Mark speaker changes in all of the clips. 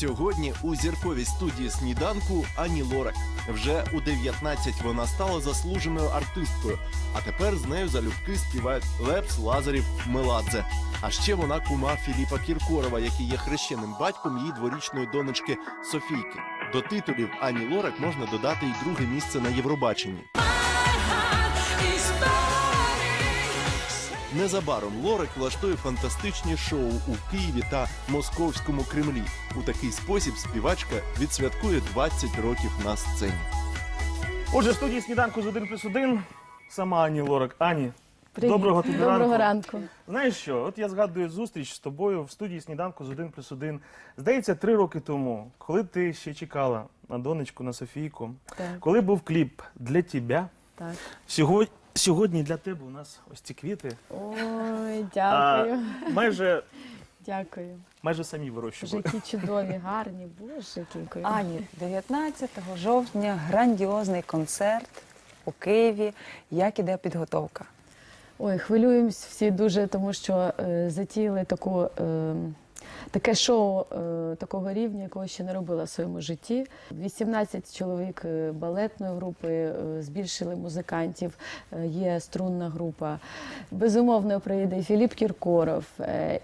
Speaker 1: Сьогодні у зірковій студії сніданку Ані Лорак. Вже у 19 вона стала заслуженою артисткою, а тепер з нею залюбки співають Лепс, Лазарів, Меладзе. А ще вона кума Філіпа Кіркорова, який є хрещеним батьком її дворічної донечки Софійки. До титулів Ані Лорак можна додати й друге місце на Євробаченні. Незабаром Лорак влаштує фантастичні шоу у Києві та Московському Кремлі. У такий спосіб співачка відсвяткує 20 років на сцені.
Speaker 2: Отже, в студії сніданку з 1 плюс 1 сама Ані Лорак. Ані,
Speaker 3: Привіт.
Speaker 2: доброго тобі
Speaker 3: Доброго
Speaker 2: ранку.
Speaker 3: ранку.
Speaker 2: Знаєш що? От я згадую зустріч з тобою в студії сніданку з 1 плюс 1. Здається, три роки тому, коли ти ще чекала на донечку, на Софійку,
Speaker 3: Так.
Speaker 2: коли був кліп для тебе,
Speaker 3: Так.
Speaker 2: сьогодні, сьогодні для тебе у нас ось ці квіти.
Speaker 3: Ой,
Speaker 2: А,
Speaker 3: дякую.
Speaker 2: майже,
Speaker 3: Дякую.
Speaker 2: майже самі
Speaker 3: Боже,
Speaker 2: вирощували.
Speaker 3: які чудові, гарні. Боже, дякую.
Speaker 4: Ані, 19 жовтня грандіозний концерт у Києві. Як іде підготовка?
Speaker 3: Ой, хвилюємось всі дуже, тому що е, затіяли таку, е, таке шоу е, такого рівня, якого ще не робила в своєму житті. 18 чоловік е, балетної групи, е, збільшили музикантів, є струнна група. Безумовно, приїде і Філіп Кіркоров,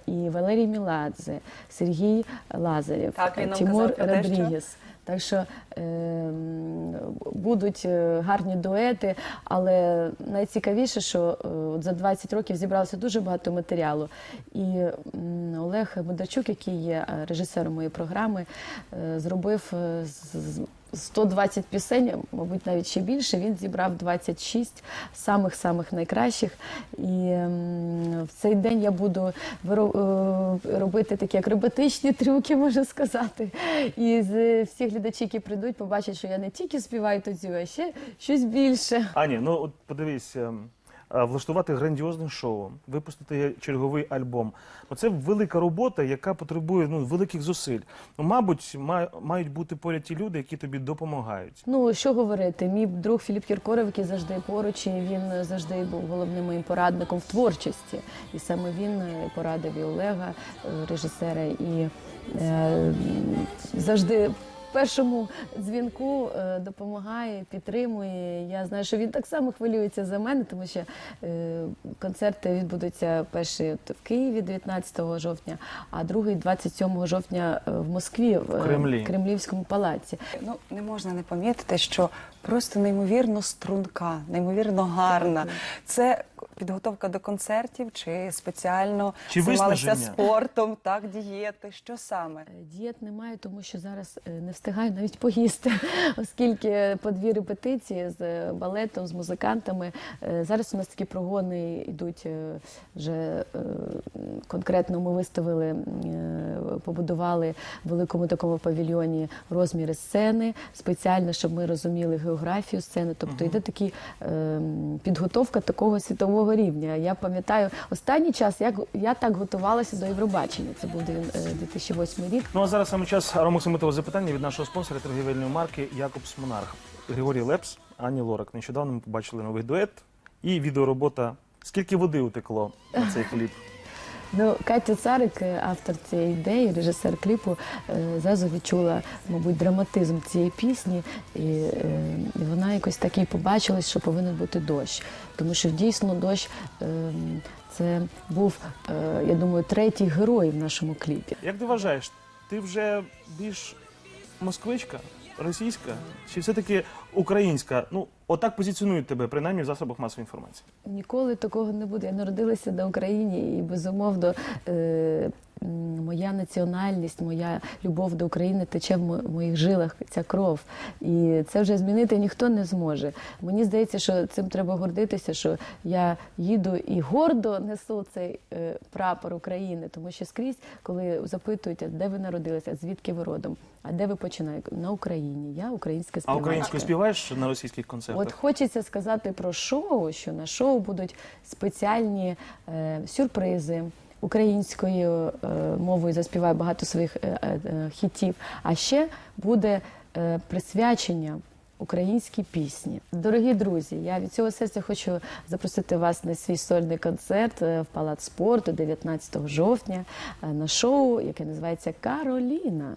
Speaker 3: і Валерій Міладзе, Сергій Лазарєв, Тимур
Speaker 4: казав
Speaker 3: Так що е, будуть гарні дуети, але найцікавіше, що е, от за 20 років зібралося дуже багато матеріалу. І Олег Бондарчук, який є е, режисером моєї програми, е, зробив з- 120 пісень, мабуть, навіть ще більше. Він зібрав 26 самих-самих найкращих. І в цей день я буду е, робити такі акробатичні трюки, можна сказати. І з всі глядачі, які прийдуть, побачать, що я не тільки співаю танцюю, а ще щось більше.
Speaker 2: Ані, ну от подивись, ем, влаштувати грандіозне шоу, випустити черговий альбом. Оце велика робота, яка потребує ну, великих зусиль. Ну, мабуть, ма- мають бути поряд ті люди, які тобі допомагають.
Speaker 3: Ну що говорити, мій друг Філіп Кіркоров, який завжди поруч, і він завжди був головним моїм порадником в творчості. І саме він е, порадив і Олега, е, режисера, і е, завжди. В Першому дзвінку е, допомагає, підтримує. Я знаю, що він так само хвилюється за мене, тому що е, концерти відбудуться перший в Києві 19 жовтня, а другий 27 жовтня е, в Москві в
Speaker 2: Кремлі.
Speaker 3: Кремлівському палаці.
Speaker 4: Ну не можна не помітити, що просто неймовірно струнка, неймовірно гарна. Це підготовка до концертів, чи спеціально
Speaker 2: Чи
Speaker 4: займалися спортом, так, дієти. Що саме?
Speaker 3: Е, Дієт немає, тому що зараз е, не встигаю навіть поїсти, оскільки по дві репетиції з е, балетом, з музикантами. Зараз у нас такі прогони йдуть вже конкретно. Ми виставили, побудували в великому такому павільйоні розміри сцени спеціально, щоб ми розуміли географію сцени. Тобто йде такі е, підготовка такого світового рівня. Я пам'ятаю останній час, як я так готувалася до Євробачення. Це був е, 2008 рік.
Speaker 2: Ну а зараз саме час аромоксимитового запитання від нашого спонсора торгівельної марки Якобс Монарх. Григорій Лепс, Ані Лорак. Нещодавно ми побачили новий дует і відеоробота. Скільки води утекло на цей кліп?
Speaker 3: Ну, Катя Царик, е, автор цієї ідеї, режисер кліпу, е, зразу відчула, мабуть, драматизм цієї пісні, і, е, вона якось так і побачила, що повинен бути дощ. Тому що дійсно дощ це був, я думаю, третій герой в нашому кліпі.
Speaker 2: Як ти вважаєш, ти вже більш москвичка, російська, чи все-таки українська? Ну, отак позиціонують тебе, принаймні в засобах масової інформації.
Speaker 3: Ніколи такого не буде. Я народилася на Україні і безумовно. Е, Моя національність, моя любов до України тече в моїх жилах, ця кров. І це вже змінити ніхто не зможе. Мені здається, що цим треба гордитися, що я їду і гордо несу цей е, прапор України, тому що скрізь, коли запитують, а де ви народилися, звідки ви родом, а де ви починаєте? На Україні. Я українська
Speaker 2: А українською співаєш на російських
Speaker 3: От хочеться сказати про шоу, що на шоу будуть спеціальні е, сюрпризи. Українською е, мовою заспіваю багато своїх е, е, е, хітів. А ще буде е, присвячення українські пісні. Дорогі друзі, я від цього серця хочу запросити вас на свій сольний концерт е, в Палац спорту 19 жовтня е, на шоу, яке називається Кароліна.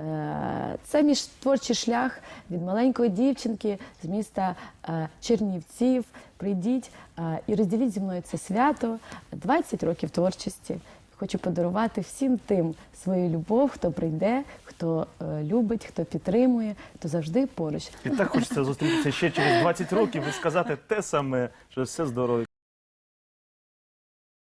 Speaker 3: Е, Це мій творчий шлях від маленької дівчинки з міста Чернівців. Прийдіть і розділіть зі мною це свято 20 років творчості. Хочу подарувати всім тим свою любов, хто прийде, хто е, любить, хто підтримує, хто завжди поруч.
Speaker 2: І так хочеться зустрітися ще через 20 років і сказати те саме, що все здорово.